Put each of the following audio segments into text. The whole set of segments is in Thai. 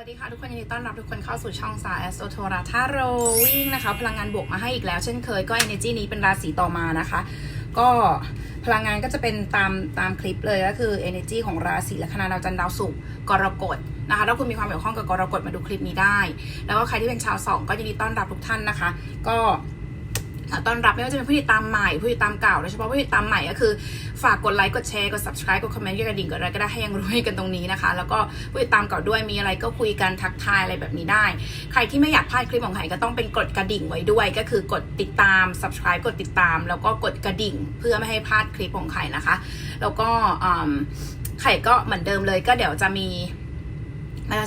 วัสดีค่ะทุกคนยินดีต้อนรับทุกคนเข้าสู่ช่องสาแอสโตโทราทาโรวิ่งนะคะพลังงานบวกมาให้อีกแล้วเช่นเคยก็ energy นี้เป็นราศีต่อมานะคะ ก็พลังงานก็จะเป็นตามตามคลิปเลยก็คือ energy ของราศีลัคนาดาวจันทร์ดาวศุกร์กรกฎนะคะถ้าคุณมีความเกี่ยวข้องกับกรกฎมาดูคลิปนี้ได้ แล้วก็ใครที่เป็นชาวสองก็ยินดีต้อนรับทุกท่านนะคะ ก็ ต้อนรับไม่ว่าจะเป็นผู้ติดตามใหม่ผู้ติดตามเก่าโดยเฉพาะผู้ติดตามใหม่ก็คือฝากกดไลค์กดแชร์กด subscribe กดคอมเมนต์กดกระดิ่งกดอะไรก็ได้ให้ยังรู้ให้กันตรงนี้นะคะ แล้วก็ผู้ติดตามเก่าด้วยมีอะไรก็คุยกันทักทายอะไรแบบนี้ได้ ใครที่ไม่อยากพลาดคลิปของใครก็ต้องเป็นกดกระดิ่งไว้ด้วย ก็คือกดติดตาม subscribe กดติดตาม แล้วก็กดกระดิ่งเพื่อไม่ให้พลาดคลิปของใครนะคะ แล้วก็ไข่ก็เหมือนเดิมเลยก็เดี๋ยวจะมี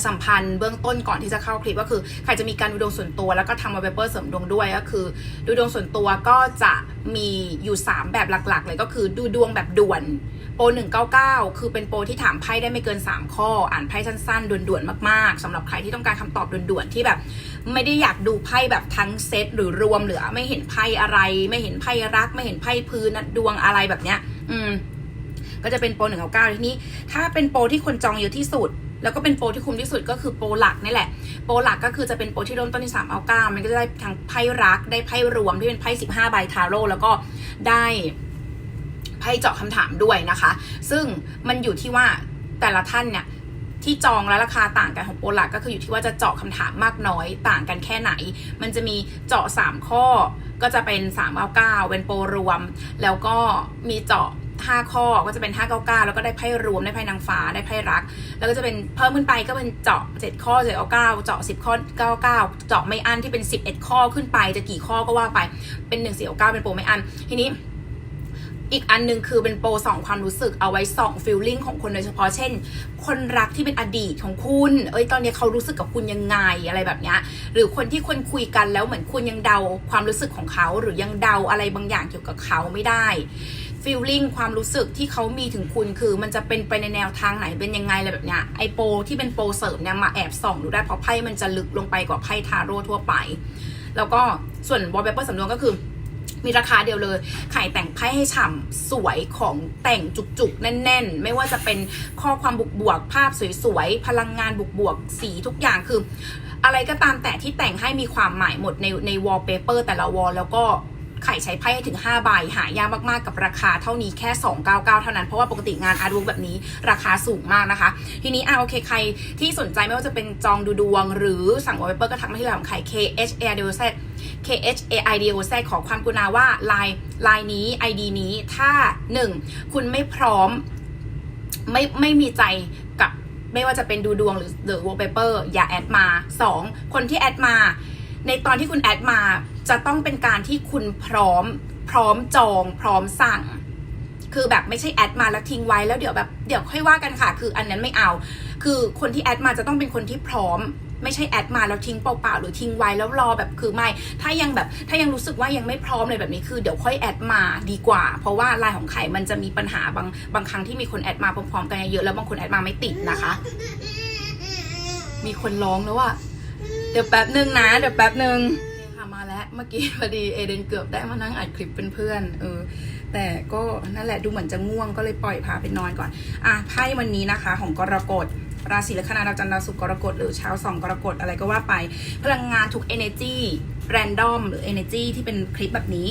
สัมพันธ์เบื้องต้นก่อนที่จะเข้าคลิปก็คือใครจะมีการดูดวงส่วนตัว แล้วก็ทำมาเปเปอร์เสริมดวงด้วยก็คือดูดวงส่วนตัวก็จะมีอยู่ 3 แบบหลักๆ เลยก็คือดูดวงแบบด่วนโปร199 คือเป็นโปรที่ถามไพ่ได้ไม่เกิน 3 ข้อ อ่านไพ่สั้นๆด่วนๆมากๆสำหรับใครที่ต้องการคำตอบด่วนๆที่แบบ ไม่ได้อยากดูไพ่แบบทั้งเซตหรือรวมหรือไม่เห็นไพ่อะไร ไม่เห็นไพ่รัก ไม่เห็นไพ่พื้นนะดวงอะไรแบบเนี้ย อืมก็จะเป็นโปรหนึ่งเก้าเก้าทีนี้ ถ้าเป็นโปรที่คนจองเยอะที่สุด แล้วก็เป็นโปรที่คุ้มที่สุดก็คือโปรหลักนี่แหละ โปรหลักก็คือจะเป็นโปรที่เริ่มต้นที่สามเอาเก้ามันก็จะได้ทั้งไพ่รัก ได้ไพ่รวมที่เป็นไพ่สิบห้าใบทาโร่แล้วก็ได้ไพ่เจาะคำถามด้วยนะคะ ซึ่งมันอยู่ที่ว่าแต่ละท่านเนี่ยที่จองและราคาต่างกันของโปรหลักก็คืออยู่ที่ว่าจะเจาะคำถามมากน้อยต่างกันแค่ไหน มันจะมีเจาะ 3 ข้อก็จะเป็น3 9 9เป็นโปรรวม แล้วก็มีเจาะ 5 ข้อก็จะเป็น 599 แล้วก็ได้ไพ่รวมได้ไพ่นางฟ้าได้ไพ่รัก แล้วก็จะเป็นเพิ่มขึ้นไปก็เป็นเจาะ 7 ข้อ7 9 9เจาะ 10 ข้อ 99 เจาะไม่อันที่เป็น 11 ข้อขึ้นไปจะกี่ข้อก็ว่าไปเป็น1 4 9เป็นโปรไม่อันทีนี้อีกอันหนึงคือเป็นโปรสองความรู้สึกเอาไว้ส่องฟิลลิ่งของคนโดยเฉพาะเช่น คนรักที่เป็นอดีตของคุณ เอ้ยตอนนี้เขารู้สึกกับคุณยังไงอะไรแบบเนี้ยหรือคนที่คนคุยกันแล้วเหมือนคุณยังเดาความรู้สึกของเขา หรือยังเดาอะไรบางอย่างเกี่ยวกับเขาไม่ได้ ฟิลลิ่งความรู้สึกที่เขามีถึงคุณคือ มันจะเป็นไปในแนวทางไหนเป็นยังไงอะไรแบบเนี้ยไอโปที่เป็นโปรเสริมเนี่ยมาแอบส่องดูได้เพราะไพ่มันจะลึกลงไปกว่าไพ่ทาโร่ทั่วไป แล้วก็ส่วนวอลเปเปอร์สำรวงก็คือ มีราคาเดียวเลยขายแต่งไพ่ให้ฉ่ำสวยของแต่งจุกๆ แน่น ๆ ไม่ว่าจะเป็นข้อความบวกๆภาพสวยๆ พลังงานบวกๆสีทุกอย่างคือ อะไรก็ตามแต่ที่แต่งให้มีความหมายหมดในในวอลเปเปอร์แต่ละวอลแล้วก็ ไข่ใช้ไพ่ถึง5ใบหายากมากๆกับราคาเท่านี้แค่ 299 เท่านั้น เพราะว่าปกติงานอาร์ตเวิร์กแบบนี้ราคาสูงมากนะคะ ทีนี้อะโอเคใครที่สนใจไม่ว่าจะเป็นจองดูดวง หรือสั่งวอลเปเปอร์ก็ทักมาที่ไลน์ของไข่ K H A I D O Z K H A I D O Z ขอความกรุณาว่าไลน์ไลน์นี้ ID นี้ถ้า 1 คุณไม่พร้อมไม่ไม่มีใจกับไม่ว่าจะเป็นดูดวงหรือหรือ wallpaper อย่าแอดมา 2. คนที่แอดมา ในตอนที่คุณแอดมาจะต้องเป็นการที่คุณพร้อม พร้อมจอง พร้อมสั่ง คือแบบไม่ใช่แอดมาแล้วทิ้งไว้แล้วเดี๋ยวแบบเดี๋ยวค่อยว่ากันค่ะ คืออันนั้นไม่เอา คือคนที่แอดมาจะต้องเป็นคนที่พร้อมไม่ใช่แอดมาแล้วทิ้งเปล่าๆหรือทิ้งไว้แล้วรอแบบคือไม่ ถ้ายังแบบถ้ายังรู้สึกว่ายังไม่พร้อมเลยแบบนี้คือเดี๋ยวค่อยแอดมาดีกว่า เพราะว่าไลน์ของไข่มันจะมีปัญหาบางบางครั้งที่มีคนแอดมาพร้อมๆกันเยอะแล้วบางคนแอดมาไม่ติดนะคะ มีคนร้องแล้วว่าเดี๋ยวแป๊บหนึ่งนะ เดี๋ยวแป๊บหนึ่ง เมื่อกี้พอดีเอเดนเกือบได้มานั่งอัดคลิปเป็นเพื่อนเออแต่ก็นั่นแหละดูเหมือนจะง่วงก็เลยปล่อยพาไปนอนก่อน อะไพ่วันนี้นะคะ ของกรกฎราศีลัคนาดาวจันทร์ดาวศุกร์กรกฎหรือชาวสองกรกฎอะไรก็ว่าไป พลังงานทุก energy random หรือ energy ที่เป็นคลิปแบบนี้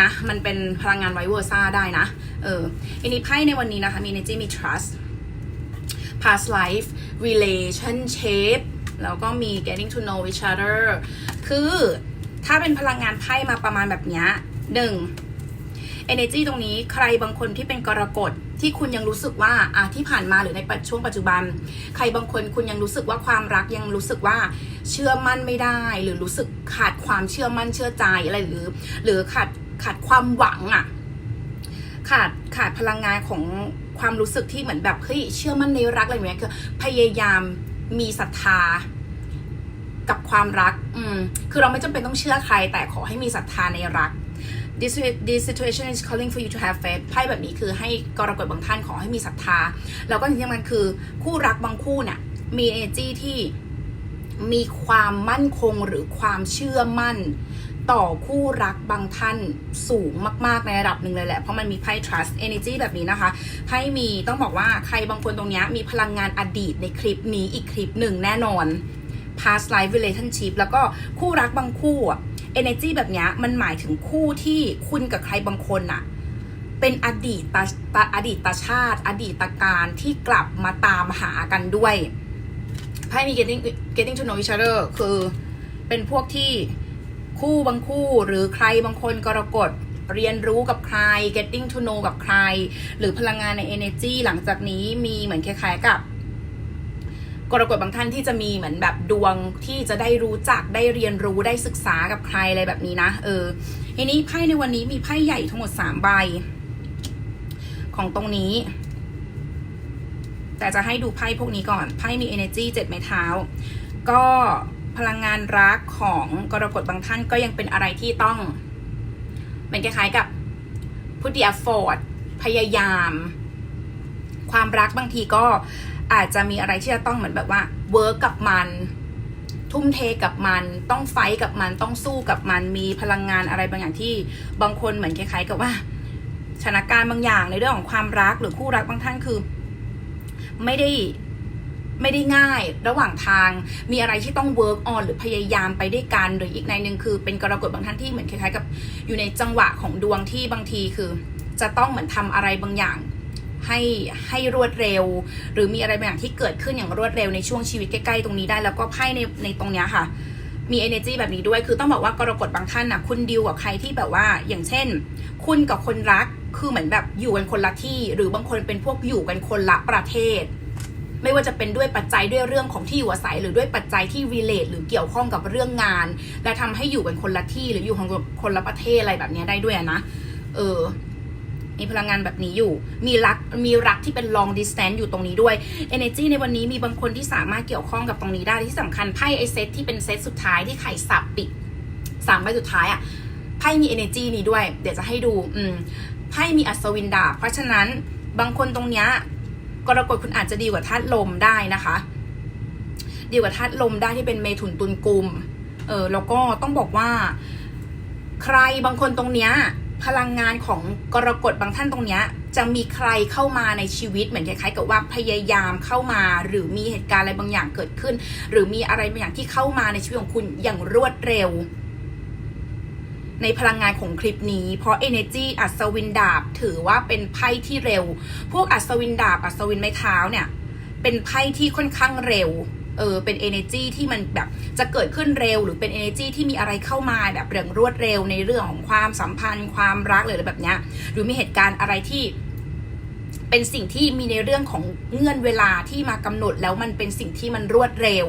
นะมันเป็นพลังงานไวเวอร์ซ่าได้นะ เอออันนี้ไพ่ในวันนี้นะคะ มี energy มี trust past life relationship แล้วก็มี getting to know each other คือ ถ้าเป็นพลังงานไพ่มาประมาณแบบนี้หนึ่ง energy ตรงนี้ใครบางคนที่เป็นกรกฎที่คุณยังรู้สึกว่าอะที่ผ่านมาหรือในปัจช่วงปัจจุบัน ใครบางคนคุณยังรู้สึกว่าความรักยังรู้สึกว่าเชื่อมั่นไม่ได้ หรือรู้สึกขาดความเชื่อมั่นเชื่อใจอะไรหรือ หรือขาดขาดความหวังอะขาดขาดพลังงานของความรู้สึกที่เหมือนแบบเฮ้ยเชื่อมั่นในรักอะไรอย่างเงี้ยคือพยายามมีศรัทธา กับความรัก อืม คือเราไม่จำเป็นต้องเชื่อใคร แต่ขอให้มีศรัทธาในรัก this this situation is calling for you to have faith ไพ่แบบนี้คือให้กรกฎบางท่านขอให้มีศรัทธา แล้วก็ที่สำคัญคือคู่รักบางคู่เนี่ยมี energy ที่มีความมั่นคงหรือความเชื่อมั่น ต่อคู่รักบางท่านสูงมากๆในระดับหนึ่งเลยแหละ เพราะมันมีไพ่ trust energy แบบนี้นะคะไพ่มีต้องบอกว่าใครบางคนตรงนี้มีพลังงานอดีตในคลิปนี้อีกคลิปหนึ่งแน่นอน past life relationship แล้วก็คู่รักบางคู่อะ energy แบบนี้มันหมายถึงคู่ที่คุณกับใครบางคนอะเป็นอดีตตาตาอดีตตาชาติ อดีตการที่กลับมาตามหากันด้วยไพ่มี getting getting to know each other คือเป็นพวกที่คู่บางคู่หรือใครบางคนกรกฎเรียนรู้กับใคร getting to know กับใคร หรือพลังงานใน energy หลังจากนี้มีเหมือนคล้ายๆกับ กรกฎบางท่านที่จะมีเหมือนแบบดวงที่จะได้รู้จักได้เรียนรู้ได้ศึกษากับใครอะไรแบบนี้นะเออทีนี้ไพ่ในวันนี้มีไพ่ใหญ่ทั้งหมดสามใบ ของตรงนี้ แต่จะให้ดูไพ่พวกนี้ก่อนไพ่มี energy เจ็ดไม้เท้า ก็พลังงานรักของกรกฎบางท่านก็ยังเป็นอะไรที่ต้องเป็นคล้ายๆกับ put the effort พยายาม ความรักบางทีก็ อาจจะมีอะไรที่จะต้องเหมือนแบบว่าเวิร์กกับมัน ทุ่มเทกับมัน ต้องไฟกับมันต้องสู้กับมันมีพลังงานอะไรบางอย่างที่บางคนเหมือนคล้ายๆกับว่าสถานการณ์บางอย่างในเรื่องของความรักหรือคู่รักบางท่านคือ ไม่ได้ไม่ได้ง่ายระหว่างทางมีอะไรที่ต้อง work on หรือพยายามไปด้วยกันหรืออีกในหนึ่งคือ เป็นกรกฎบางท่านที่เหมือนคล้ายๆกับอยู่ในจังหวะของดวงที่บางทีคือ จะต้องเหมือนทำอะไรบางอย่าง ให้ให้รวดเร็ว หรือมีอะไรบางอย่างที่เกิดขึ้นอย่างรวดเร็วในช่วงชีวิตใกล้ๆตรงนี้ได้ แล้วก็ไพ่ในในตรงเนี้ยค่ะ มี energy แบบนี้ด้วยคือต้องบอกว่ากรกฎบางท่านนะคุณดิวกับใครที่แบบว่า อย่างเช่น คุณกับคนรักคือเหมือนแบบอยู่กันคนละที่ หรือบางคนเป็นพวกอยู่กันคนละประเทศ ไม่ว่าจะเป็นด้วยปัจจัยด้วยเรื่องของที่อยู่อาศัย หรือด้วยปัจจัยที่ relate หรือเกี่ยวข้องกับเรื่องงาน และทำให้อยู่กันคนละที่หรืออยู่ของคนละประเทศอะไรแบบนี้ได้ด้วยนะ เออ มีพลังงานแบบนี้อยู่ มีรัก มีรักที่เป็น long distance อยู่ตรงนี้ด้วย energy ในวันนี้มีบางคนที่สามารถเกี่ยวข้องกับตรงนี้ได้ที่สำคัญไพ่ไอเซตที่เป็นเซตสุดท้ายที่ไข่สับปิดสามใบสุดท้ายอะ่ะไพ่มี energy นี้ด้วย เดี๋ยวจะให้ดู อืมไพ่มีอัศวินดาบเพราะฉะนั้นบางคนตรงเนี้ยกรกฎคุณอาจจะดีกว่าธาตุลมได้นะคะ ดีกว่าธาตุลมได้ที่เป็นเมถุนตุลกุม เออแล้วก็ต้องบอกว่า ใครบางคนตรงเนี้ย พลังงานของกรกฎบางท่านตรงนี้จะมีใครเข้ามาในชีวิตเหมือนคล้ายๆกับว่าพยายามเข้ามา หรือมีเหตุการณ์อะไรบางอย่างเกิดขึ้น หรือมีอะไรบางอย่างที่เข้ามาในชีวิตของคุณอย่างรวดเร็ว ในพลังงานของคลิปนี้ เพราะ energy อัศวินดาบถือว่าเป็นไพ่ที่เร็ว พวกอัศวินดาบอัศวินไม้เท้าเนี่ย เป็นไพ่ที่ค่อนข้างเร็ว เออเป็น energy ที่มันแบบจะเกิดขึ้นเร็ว หรือเป็น energy ที่มีอะไรเข้ามาแบบเร่งรวดเร็วในเรื่องของความสัมพันธ์ ความรักหรืออะไรแบบเนี้ยหรือมีเหตุการณ์อะไรที่เป็นสิ่งที่มีในเรื่องของเงื่อนเวลาที่มากำหนดแล้วมันเป็นสิ่งที่มันรวดเร็ว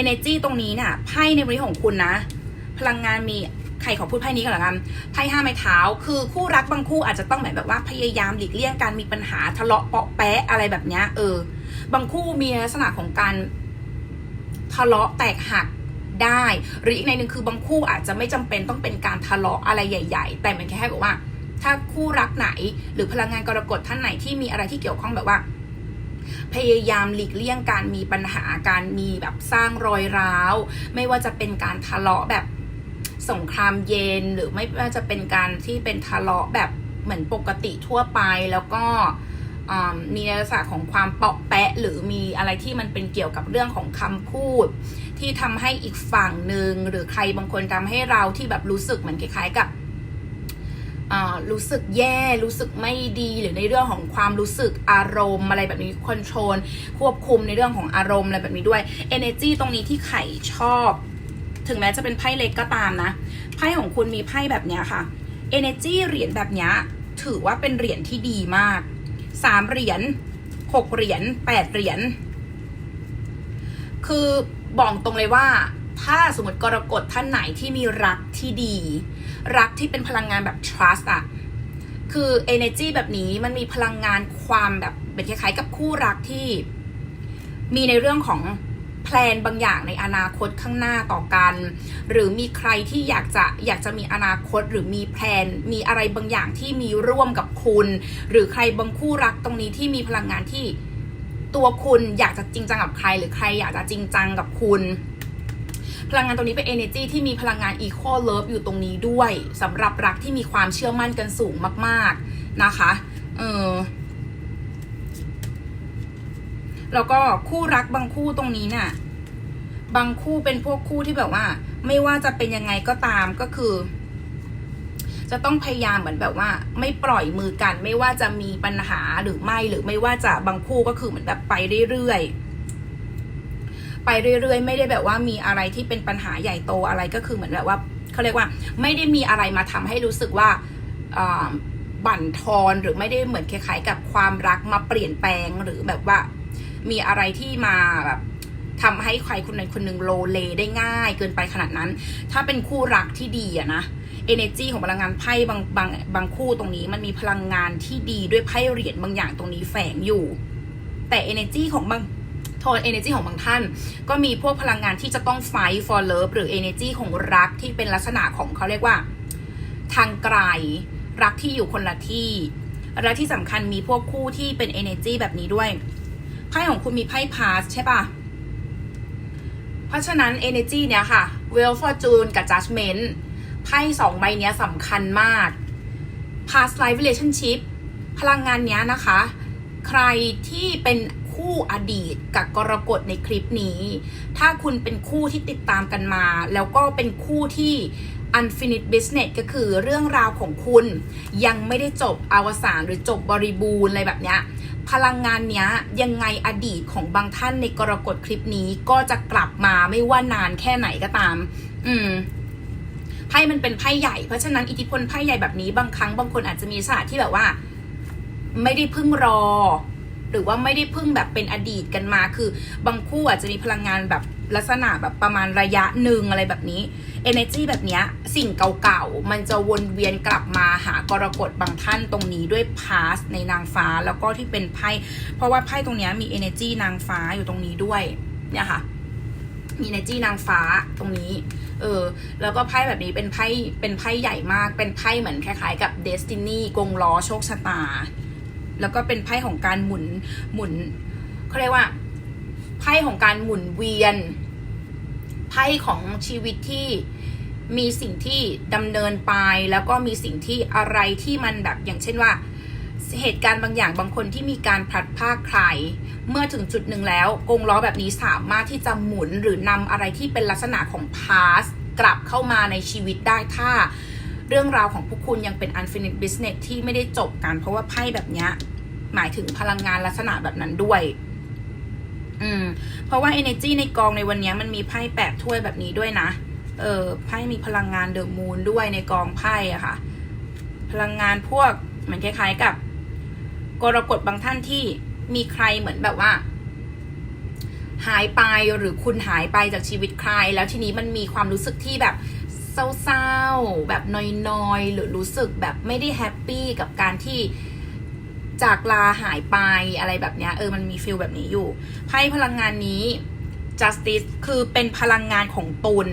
energy ตรงนี้เนี่ยไพ่ในวันนี้ของคุณนะ พลังงานมีใครขอพูดไพ่นี้ก่อนละกันไพ่ห้าไม้เท้า คือคู่รักบางคู่อาจจะต้องแบบว่าพยายามหลีกเลี่ยงการมีปัญหาทะเลาะเปาะแปะอะไรแบบเนี้ยเออบางคู่มีลักษณะของการ ทะเลาะแตกหักได้ หรืออีกในหนึ่งคือบางคู่อาจจะไม่จำเป็นต้องเป็นการทะเลาะอะไรใหญ่ ๆ แต่มันแค่แบบว่า ถ้าคู่รักไหน หรือพลังงานกรกฎท่านไหนที่มีอะไรที่เกี่ยวข้องแบบว่า พยายามหลีกเลี่ยงการมีปัญหาการมีแบบสร้างรอยร้าว ไม่ว่าจะเป็นการทะเลาะแบบสงครามเย็นหรือไม่ว่าจะเป็นการที่เป็นทะเลาะแบบเหมือนปกติทั่วไปแล้วก็ มีลักษณะของความเปาะแปะ หรือมีอะไรที่มันเป็นเกี่ยวกับเรื่องของคำพูด ที่ทำให้อีกฝั่งหนึ่งหรือใครบางคนทำให้เราที่แบบรู้สึกเหมือนคล้ายๆกับรู้สึกแย่รู้สึกไม่ดีหรือในเรื่องของความรู้สึกอารมณ์อะไรแบบนี้คอนโทรลควบคุมในเรื่องของอารมณ์อะไรแบบนี้ด้วย energy ตรงนี้ที่ไข่ชอบ ถึงแม้จะเป็นไพ่เล็กก็ตามนะ ไพ่ของคุณมีไพ่แบบนี้ค่ะ energy เหรียญแบบนี้ถือว่าเป็นเหรียญที่ดีมาก สามเหรียญหกเหรียญแปดเหรียญคือบอกตรงเลยว่า ถ้าสมมติกรกฎท่านไหนที่มีรักที่ดี รักที่เป็นพลังงานแบบ trust อะคือ energy แบบนี้มันมีพลังงานความแบบเป็นคล้ายๆกับคู่รักที่มีในเรื่องของ แพลนบางอย่างในอนาคตข้างหน้าต่อกัน หรือมีใครที่อยากจะอยากจะมีอนาคตหรือมีแพลน มีอะไรบางอย่างที่มีร่วมกับคุณ หรือใครบางคู่รักตรงนี้ที่มีพลังงานที่ตัวคุณอยากจะจริงจังกับใคร หรือใครอยากจะจริงจังกับคุณพลังงานตรงนี้เป็น energy ที่มีพลังงาน equal love อยู่ตรงนี้ด้วยสำหรับรักที่มีความเชื่อมั่นกันสูงมาก ๆ นะคะ เออ แล้วก็คู่รักบางคู่ตรงนี้เนี่ยบางคู่เป็นพวกคู่ที่แบบว่า ไม่ว่าจะเป็นยังไงก็ตามก็คือ จะต้องพยายามเหมือนแบบว่า ไม่ปล่อยมือกัน ไม่ว่าจะมีปัญหาหรือไม่หรือไม่ว่าจะบางคู่ก็คือเหมือนแบบไปเรื่อยๆไปเรื่อยๆ ไม่ได้แบบว่ามีอะไรที่เป็นปัญหาใหญ่โตอะไรก็คือเหมือนแบบว่าเขาเรียกว่า ไม่ได้มีอะไรมาทำให้รู้สึกว่าบั่นทอนหรือไม่ได้เหมือนคล้ายๆกับความรักมาเปลี่ยนแปลงหรือแบบว่า มีอะไรที่มาแบบทำให้ใครคนใดคนหนึ่งโลเลได้ง่าย เกินไปขนาดนั้น ถ้าเป็นคู่รักที่ดีอะนะ energy ของพลังงานไพ่บางบางบางคู่ตรงนี้ มันมีพลังงานที่ดีด้วยไพ่เหรียญบางอย่างตรงนี้แฝงอยู่ แต่ energy ของบางโทน energy ของบางท่าน ก็มีพวกพลังงานที่จะต้อง fight for love หรือ energy ของรักที่เป็นลักษณะของเขาเรียกว่า ทางไกลรักที่อยู่คนละที่ และที่สำคัญมีพวกคู่ที่เป็น energy แบบนี้ด้วย ไพ่ของคุณมีไพ่ pass ใช่ปะเพราะฉะนั้น energy เนี้ยค่ะ well fortune กับ judgment ไพ่สองใบเนี้ยสำคัญมาก past life relationship พลังงานเนี้ยนะคะ ใครที่เป็นคู่อดีตกับกรกฎในคลิปนี้ ถ้าคุณเป็นคู่ที่ติดตามกันมา แล้วก็เป็นคู่ที่ unfinished business ก็คือเรื่องราวของคุณยังไม่ได้จบอวสานหรือจบบริบูรณ์อะไรแบบเนี้ยพลังงานเนี้ยยังไงอดีตของบางท่านในกรกฎคลิปนี้ก็จะกลับมาไม่ว่านานแค่ไหนก็ตาม อืมไพ่มันเป็นไพ่ใหญ่ เพราะฉะนั้นอิทธิพลไพ่ใหญ่แบบนี้บางครั้งบางคนอาจจะมีศาสตร์ที่แบบว่า ไม่ได้พึ่งรอ หรือว่าไม่ได้พึ่งแบบเป็นอดีตกันมา คือบางคู่อาจจะมีพลังงานแบบ ลักษณะแบบประมาณระยะหนึ่งอะไรแบบนี้ energy แบบนี้สิ่งเก่าๆ มันจะวนเวียนกลับมาหากรกฎบางท่านตรงนี้ด้วย past ในนางฟ้าแล้วก็ที่เป็นไพ่เพราะว่าไพ่ตรงนี้มี energy นางฟ้าอยู่ตรงนี้ด้วยเนี่ยค่ะมี energy นางฟ้าตรงนี้ เออ แล้วก็ไพ่แบบนี้เป็นไพ่ เป็นไพ่ใหญ่มาก เป็นไพ่เหมือนคล้ายๆกับ destiny กงล้อโชคชะตา แล้วก็เป็นไพ่ของการหมุน หมุนเขาเรียกว่า พ่ของการหมุนเวียน ไพ่ของชีวิตที่มีสิ่งที่ดำเนินไปแล้วก็มีสิ่งที่อะไรที่มันแบบอย่างเช่นว่า เหตุการณ์บางอย่างบางคนที่มีการพลัดพรากใคร เมื่อถึงจุดหนึ่งแล้ว กงล้อแบบนี้สามารถที่จะหมุนหรือนำอะไรที่เป็นลักษณะของ past กลับเข้ามาในชีวิตได้ถ้า เรื่องราวของพวกคุณยังเป็น unfinished business ที่ไม่ได้จบกัน เพราะว่าไพ่แบบนี้หมายถึงพลังงานลักษณะแบบนั้นด้วย อืม เพราะว่า energy ในกองในวันนี้มันมีไพ่แปดถ้วยแบบนี้ด้วยนะ เออไพ่มีพลังงานเดอะมูนด้วยในกองไพ่อะค่ะ พลังงานพวกเหมือนคล้ายๆกับ กรกฎบางท่านที่มีใครเหมือนแบบว่า หายไปหรือคุณหายไปจากชีวิตใคร แล้วทีนี้มันมีความรู้สึกที่แบบเศร้าๆแบบนอยๆหรือรู้สึกแบบไม่ได้แฮปปี้กับการที่ จากลาหายไปอะไรแบบเนี้ยเออมันมีฟิลแบบนี้อยู่ไพ่พลังงานนี้ justice คือเป็นพลังงานของตุล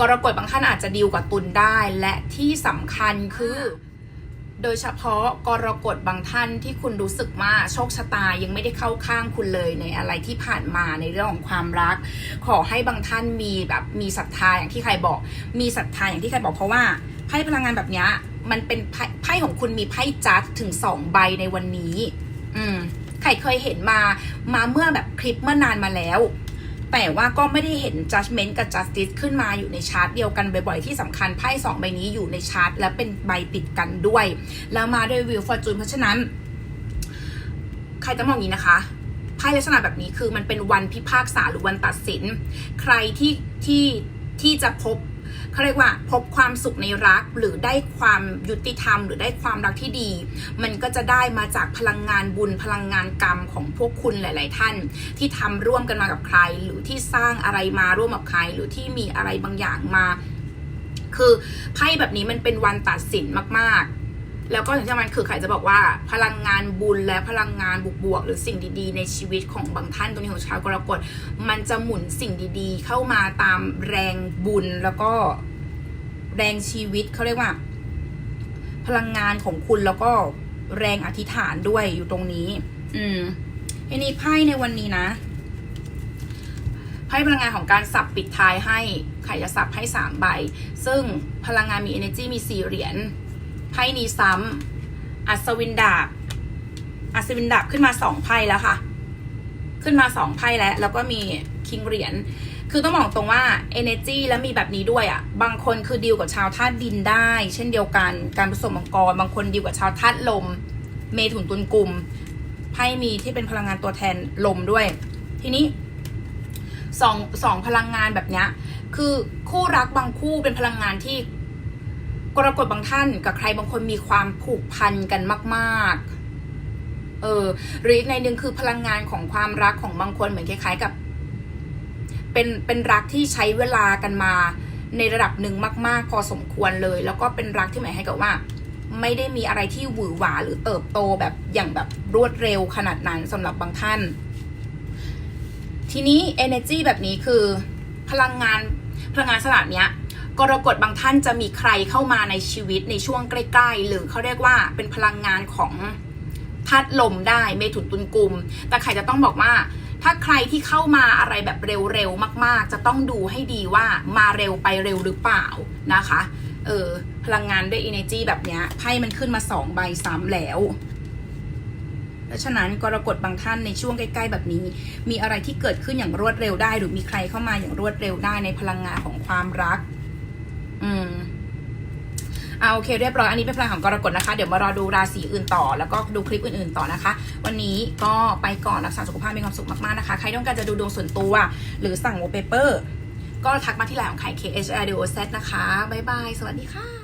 กรกฎบางท่านอาจจะดีลกับตุลได้และที่สำคัญคือ โดยเฉพาะกรกฎบางท่านที่คุณรู้สึกว่าโชคชะตายังไม่ได้เข้าข้างคุณเลยในอะไรที่ผ่านมาในเรื่องของความรัก ขอให้บางท่านมีแบบมีศรัทธาอย่างที่ใครบอก มีศรัทธาอย่างที่ใครบอกเพราะว่าไพ่พลังงานแบบนี้ มันเป็นไพ่ไพ่ของคุณมีไพ่จัดถึงสองใบในวันนี้ อืมใครเคยเห็นมามาเมื่อแบบคลิปเมื่อนานมาแล้ว แต่ว่าก็ไม่ได้เห็น judgment กับ justice ขึ้นมาอยู่ในชาร์ตเดียวกันบ่อยๆที่สำคัญไพ่สองใบนี้อยู่ในชาร์ตและเป็นใบติดกันด้วย แล้วมาด้วยวิวฟอร์จูนเพราะฉะนั้น ใครต้องมองอย่างนี้นะคะไพ่ลักษณะแบบนี้คือมันเป็นวันพิพากษาหรือวันตัดสิน ใครที่ที่ที่จะพบ เขาเรียกว่าพบความสุขในรักหรือได้ความยุติธรรม หรือได้ความรักที่ดี มันก็จะได้มาจากพลังงานบุญพลังงานกรรมของพวกคุณหลาย ๆ ท่าน ที่ทำร่วมกันมากับใคร หรือที่สร้างอะไรมาร่วมกับใคร หรือที่มีอะไรบางอย่างมา คือไพ่แบบนี้มันเป็นวันตัดสินมาก ๆ แล้วก็อย่างที่มันคือใครจะบอกว่า พลังงานบุญและพลังงานบวกๆหรือสิ่งดีๆ ในชีวิตของบางท่านตรงนี้ของชาวกรกฎมันจะหมุนสิ่งดีๆ เข้ามาตามแรงบุญแล้วก็แรงชีวิตเขาเรียกว่า พลังงานของคุณแล้วก็แรงอธิษฐานด้วยอยู่ตรงนี้ อืมทีนี้ไพ่ในวันนี้นะไพ่พลังงานของการสับปิดท้ายให้ใครจะสับให้สามใบ ซึ่งพลังงานมี energy มีสี่เหรียญ พ่นี้ซ้ำอัศวินดาบ อัศวินดาบขึ้นมาสองไพ่แล้วค่ะ ขึ้นมาสองไพ่แล้ว แล้วก็มีคิงเหรียญ คือต้องบอกตรงว่า energy แล้วมีแบบนี้ด้วยอะ่ะ บางคนคือดีลกับชาวธาตุดินได้ เช่นเดียวกัน การผสมมังกร บางคนดีลกับชาวธาตุลม เมถุนตุลกลุ่ม ไพ่มีที่เป็นพลังงานตัวแทนลมด้วย ทีนี้สองสองพลังงานแบบเนี้ยคือคู่รักบางคู่เป็นพลังงานที่ กรกฎบางท่านกับใครบางคนมีความผูกพันกันมาก ๆ เออหรืออีกในหนึ่งคือพลังงานของความรักของบางคนเหมือนคล้าย ๆ กับ เป็นเป็นรักที่ใช้เวลากันมา ในระดับหนึ่งมาก ๆ พอสมควรเลย แล้วก็เป็นรักที่หมายให้กับว่า ไม่ได้มีอะไรที่หวือหวาหรือเติบโตแบบอย่างแบบรวดเร็วขนาดนั้นสำหรับบางท่าน ทีนี้ energy แบบนี้คือ พลังงานพลังงานสลับเนี้ย กรกฎบางท่านจะมีใครเข้ามาในชีวิตในช่วงใกล้ๆ หรือเขาเรียกว่าเป็นพลังงานของธาตุลมได้เมถุนตุลกลุ่มแต่ใครจะต้องบอกว่า ถ้าใครที่เข้ามาอะไรแบบเร็วๆมาก ๆ จะต้องดูให้ดีว่ามาเร็วไปเร็วหรือเปล่านะคะ เออพลังงานด้วย energy แบบนี้ไพ่มันขึ้นมาสองใบซ้ำแล้วเพราะฉะนั้นกรกฎบางท่านในช่วงใกล้ ๆ แบบนี้ มีอะไรที่เกิดขึ้นอย่างรวดเร็วได้ หรือมีใครเข้ามาอย่างรวดเร็วได้ในพลังงานของความรัก อืมเอาโอเคเรียบร้อยอันนี้เป็นพลังของกรกฎนะคะ เดี๋ยวมารอดูราศีอื่นต่อ แล้วก็ดูคลิปอื่นๆต่อนะคะ วันนี้ก็ไปก่อนรักษาสุขภาพมีความสุขมากๆนะคะ ใครต้องการจะดูดวงส่วนตัว หรือสั่งโมเปเปอร์ ก็ทักมาที่ไลน์ของไข่ KHRDOZ นะคะ บ๊ายบาย สวัสดีค่ะ